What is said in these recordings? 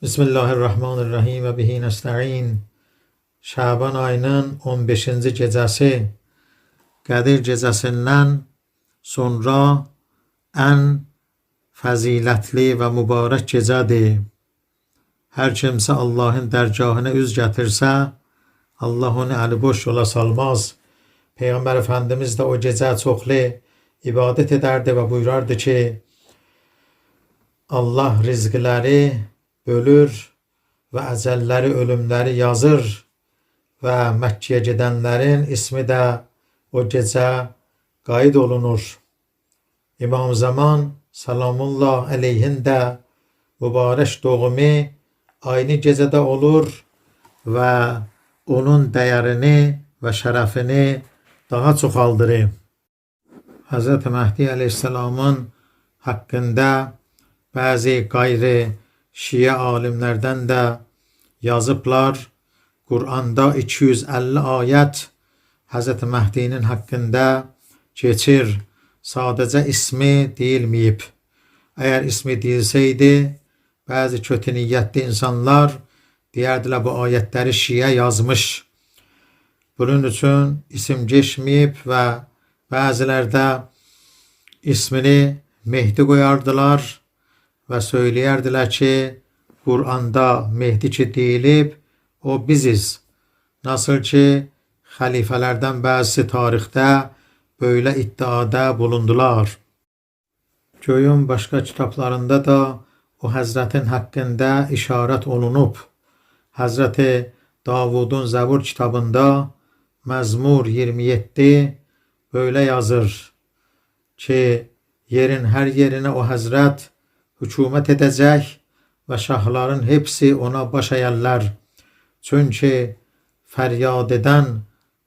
Bismillahirrahmanirrahim və bihi nəstəin. Şaban ayının 15-ci gecəsi Qədir gecəsindən sonra ən fəzilətli və mübarək gecədir. Hər kimsə Allahın dərgahına üz gətirsə, Allah onu əli boş yola salmaz. Peyğəmbər Efendimiz də o gecə çoxlu ibadət edərdi və buyurardı ki, Allah rizqləri bölür və əcəlləri, ölümləri yazır və Məkkəyə gedənlərin ismi də o gecə qayd olunur. İmam Zaman salamullah əleyhin də mübarək doğumu aynı gecədə olur və onun dəyərini və şərəfini daha çoxaldırır. Hz. Məhdi əleyhissalamın haqqında bəzi qayri Şiə alimlərdən də yazıblar. Quranda 250 ayət Hz. Məhdinin haqqında keçir. Sadəcə ismi deyilməyib. Əgər ismi deyilsəydi, bəzi kötü niyyətli insanlar deyərdilər bu ayətləri Şiə yazmış. Bunun üçün isim geçməyib və bəzilərdə ismini Mehdi qoyardılar və söyləyərdilər ki, Quranda Mehdi ki deyilib, o biziz. Nasıl ki, xəlifələrdən bəzisi tarixdə böyle iddiada bulundular. Göyün başqa kitablarında da o Həzrətin haqqında işarət olunub. Həzrəti Davudun Zəbur kitabında Məzmur 27 böyle yazır ki, yerin hər yerinə o Həzrət hükümet edecek ve şahların hepsi ona baş. Çünkü feryat eden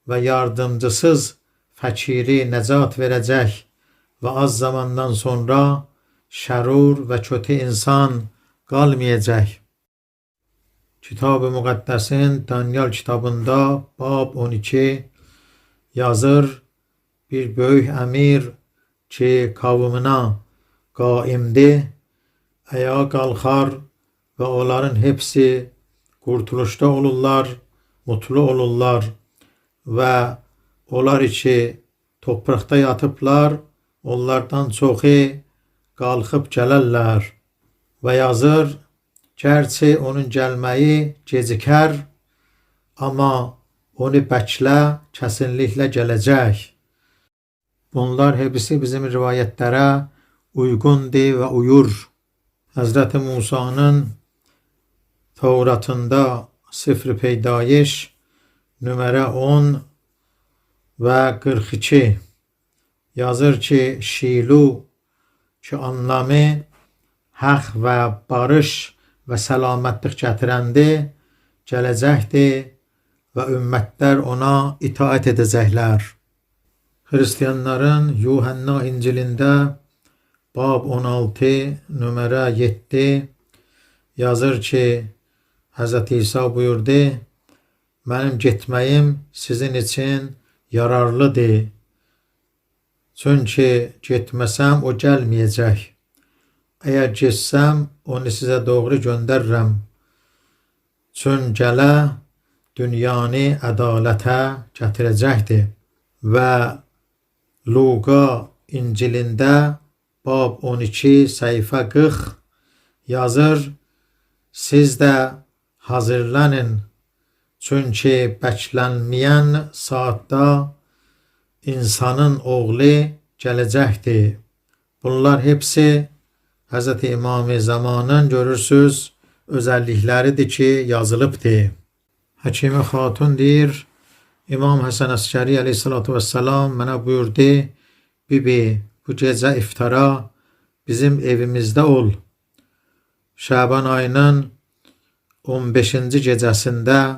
ve yardımcısız fakiri necat verecek ve az zamandan sonra şerur ve kötü insan kalmayacak. Kitab-ı Müqəddəsin Daniel kitabında bab 12 yazır bir böyük əmir ki kavmına qaimdir ayağa kalkar ve onların hepsi kurtuluşta olurlar, mutlu olurlar ve onlar içi toprakta yatıplar, onlardan çoxu qalxıb gələrlər və yazır, gerçi onun gəlməyi gecikər, amma onu bəklə kəsinliklə gələcək. Bunlar hepsi bizim rivayətlərə uygundur və uyur. Hazreti Musa'nın Tevratında Sıfır Peydayiş numara 10 ve 42 yazır ki Şilu ki anlamı haq və barış və səlamətlik gətirəndir, gələcəkdir və ümmətlər ona itaat edəcəklər. Hristiyanların Yuhanna İncilində Bab 16 numara 7 yazır ki Hz. İsa buyurdu Mənim getməyim sizin için yararlıdır. Çünki getməsəm o gəlməyəcək. Əgər getsəm onu sizə doğru göndərirəm. Çün gələ dünyanı ədalətə gətirəcəkdir. Və Luqa İncilində bab 12 sayfa 40 yazır siz de hazırlanın çünkü beklənməyən saatda insanın oğlu gələcəkdir. Bunlar hepsi Hz. İmam Zamanın görürsüz özellikleridir ki yazılıbdır. Həkimi Xatun deyir, İmam Həsən Əskəri aleyhissalatu vesselam mənə buyurdu, bibi bu gece iftara bizim evimizde ol. Şaban ayının 15. gecəsində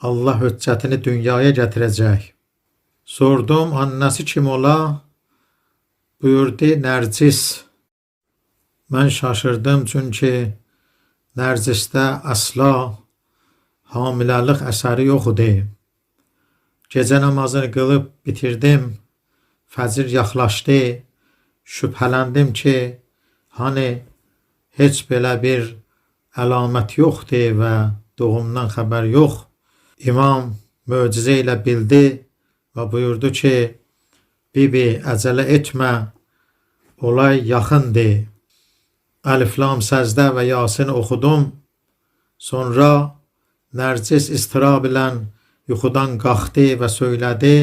Allah hüccətini dünyaya gətirəcək. Sordum, annəsi kim ola? Buyurdu, Nərcis. Mən şaşırdım çünki Nərcisdə əsla hamiləlik əsəri yox idi. Gecə namazını qılıb bitirdim. Fəcr yaxlaşdı. Şübhələndim ki, hani heç belə bir əlamət yoxdur və doğumdan xəbər yox. İmam möcüzə bildi və buyurdu ki, Bibi, əcələ etmə, olay yaxındır. Əliflam səzdə və Yasin oxudum. Sonra Nərcis istirab ilə yuxudan qalxdı və söylədi,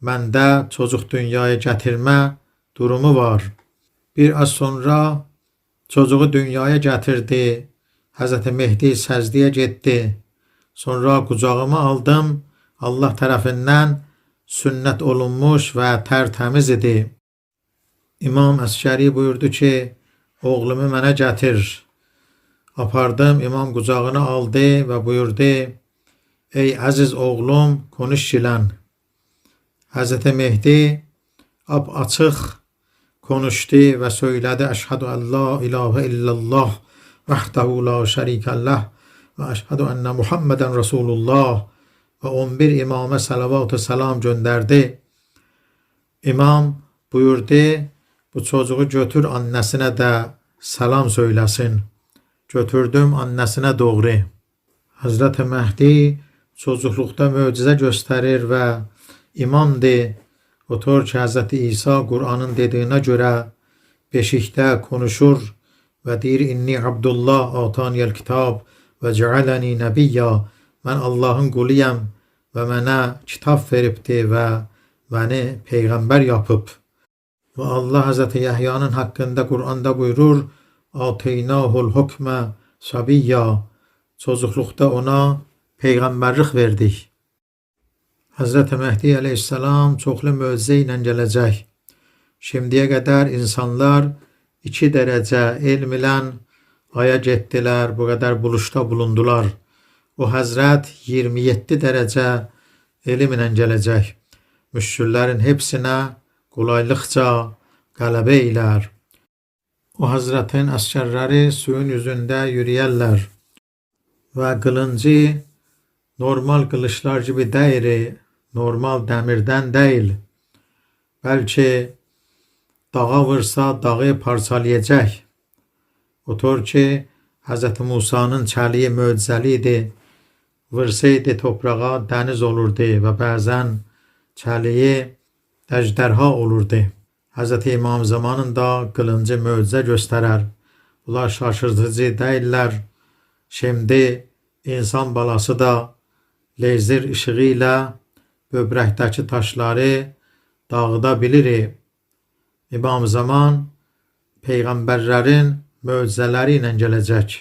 məndə çocuq dünyaya gətirmə durumu var. Bir az sonra çocuğu dünyaya gətirdi. Həzrət Mehdi səzdəyə getdi. Sonra qucağıma aldım. Allah tərəfindən sünnət olunmuş və tərtəmiz idi. İmam Əskəri buyurdu ki, oğlumu mənə gətir. Apardım, imam qucağına aldı və buyurdu, Ey əziz oğlum, konuş ilə. Həzrət Mehdi ap açıq konuşdu və söylədi, Əşhədu ən la ilahə illallah vəhdəhu la şərikəlləh və əşhədu ənə Muhammedən Rasulullah və 11 imamə salavat-ı salam göndərdi. İmam buyurdu, bu çocuğu götür annesinə də salam söyləsin. Götürdüm annesinə doğru. Hazreti Mehdi çocuqluqda möcüzə göstərir və imamdır. Otur ki, Hz. İsa Qur'anın dediyinə görə beşikdə konuşur və deyir, İnni Abdullah ataniyel kitab və cealəni nəbiyya. Mən Allahın quluyam və mənə kitab veribdi və məni peyğəmbər yapıb. Və Allah Hz. Yəhyanın haqqında Qur'anda buyurur, Ateynahul hukmə sabiyya. Çocuqluqda ona peyğəmbərlik verdik. Hazreti Mehdi aleyhisselam çoxlu möcüzə ilə gələcək. Şimdiyə qədər insanlar 2 dərəcə elm ilə aya getdilər, bu qədər buluşda bulundular. O Həzrət 27 dərəcə elm ilə gələcək. Müşküllərin hepsinə qolaylıqca qələbə elər. O Həzrətin əskərləri suyun üzündə yürüyərlər və qılıncı normal qılıçlar gibi deyil, normal dəmirdən deyil. Bəlkə dağa vursa dağı parçalayacaq. Otur ki, Hz. Musanın çəliyi möcüzəli idi. Vırsaydı toprağa dəniz olurdu və bəzən çəliyi əjdərha olurdu. Hz. İmam Zamanın da qılıncı möcüzə göstərər. Bunlar şaşırtıcı deyirlər. Şimdi insan balası da lazer ışığı ilə böbrəkdəki daşları dağıda bilir. İmam Zaman peyğəmbərlərin möcüzələri ilə gələcək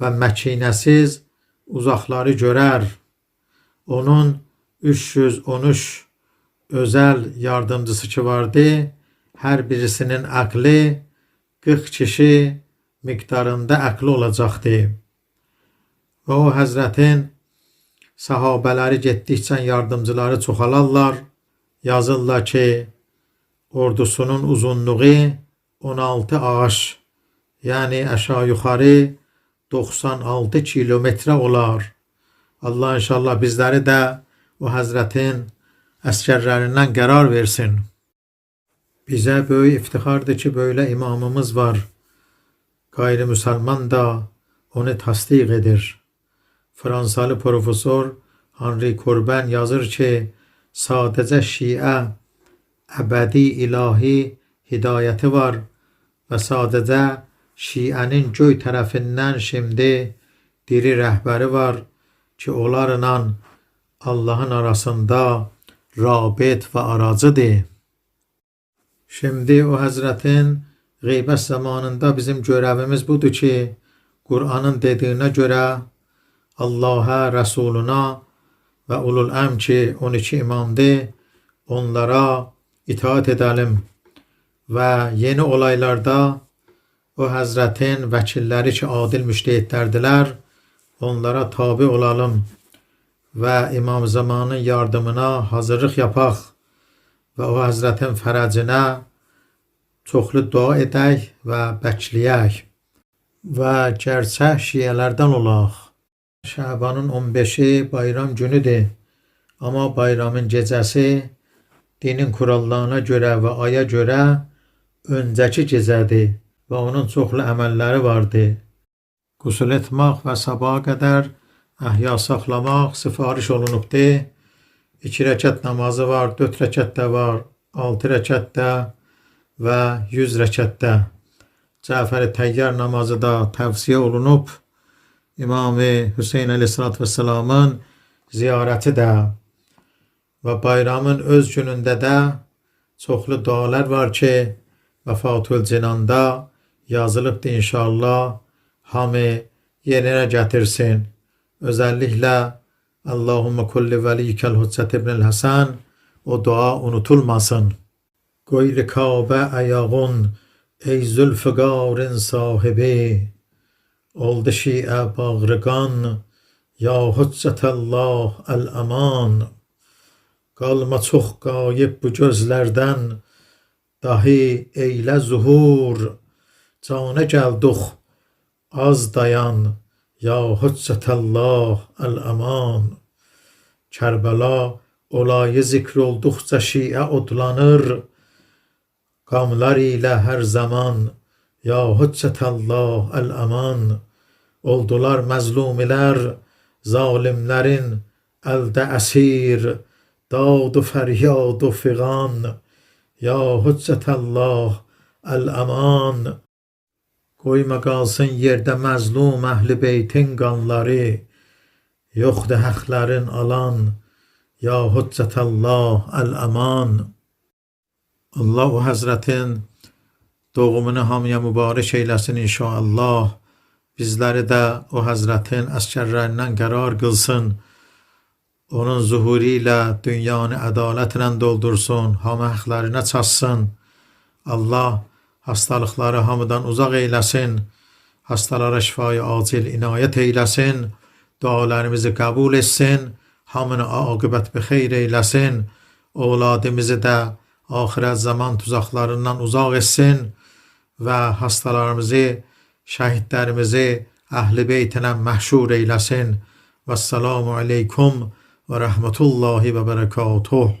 və məkinəsiz uzaqları görər. Onun 313 özel yardımcısı ki vardı. Hər birisinin əqli 40 kişi miqdarında əqli olacaqdı. Və o Həzrətin Sahabələri getdikcə yardımcıları çoxalarlar. Yazırlar ki, ordusunun uzunluğu 16 ağaç, yəni aşağı yuxarı 96 kilometre olar. Allah inşallah bizləri də o Həzrətin əskərlərindən qərar versin. Bizə böyük iftixardır ki, böyle imamımız var. Gayri-müsəlman da onu tasdiq edir. Fransalı profesör Henry Corbin yazır ki, sadəcə Şiə əbədi ilahi hidayəti var və sadəcə Şiənin göy tərəfindən şimdi diri rəhbəri var ki, onlarla Allahın arasında rabit və aracıdır. Şimdi o Həzrətin qeybət zamanında bizim görevimiz budur ki, Qur'anın dediyinə görə Allah'a, Resuluna ve ulul em ki 12 imamdı onlara itaat edelim ve yeni olaylarda o Hazretin vəkilləri ki adil müştehidlərdilər onlara tabi olalım və İmam Zamanın yardımına hazırlıq yapaq və o Həzrətin fərəcinə çoxlu dua edək və bəkləyək və gerçək şiyələrdən olaq. Şabanın 15'i bayram günüdür. Ama bayramın gecəsi dinin kurallarına görə və aya görə öncəki gecədir və onun çoxlu əməlləri vardı. qüsul etmək və sabaha qədər əhya saxlamaq sifariş olunubdur. 2 rəkat namazı var, 4 rəkat da var, 6 rəkat da və 100 rəkatdə. Cəfər-i Təyyar namazı da tavsiyə olunub. İmam-ı Hüseyn əleyhissalatü vesselamın ziyarəti də və bayramın öz günündə də çoxlu dualar var ki, Vəfatül Cinanda yazılıbdır inşallah. Hamı yerinə gətirsin. Özəlliklə Allahumma kulli velikəl Hüccət ibn Həsən o dua unutulmasın. Qoy rikabə əyağın ey zülfüqarın sahibi oldu şiə bağrıqan ya Hüccətəllah əl-əman qalma çox qayıb bu gözlərdən dahi eylə zuhur. Canə gəlduq az dayan. Ya Hüccətəllah əl-əman Kərbəla olayı zikr olduqca şiə odlanır. Qamlar ilə hər zaman Ya hüccetallah el aman. Oldular mezlumiler, zalimlerin elde esir. Dağdu feryadu figan. Ya hüccetallah el aman. Koyma kalsın yerde mezlum ehli beytin kanları. Yoktu hakların alan. Ya hüccetallah el aman. Allahu Hazretin doğumunu hamıya mübarək eyləsin inşallah. Bizləri də o Həzrətin əskərlərindən qərar qılsın. Onun zuhuru ilə dünyanı ədalətlə doldursun, hamı haqlarına çatsın. Allah hastalıqları hamıdan uzaq eyləsin. Hastalara şifayı acil inayət eyləsin. Dualarımızı qəbul etsin. Hamını aqibət bi xeyr eyləsin. Avladımızı da axirət zaman tuzaqlarından uzaq etsin və hastalarımızı, şəhidlərimizi əhl-i beytinə məhşur eyləsin. Vəssalamu aleykum və rəhmətullahi və bərəkatuh.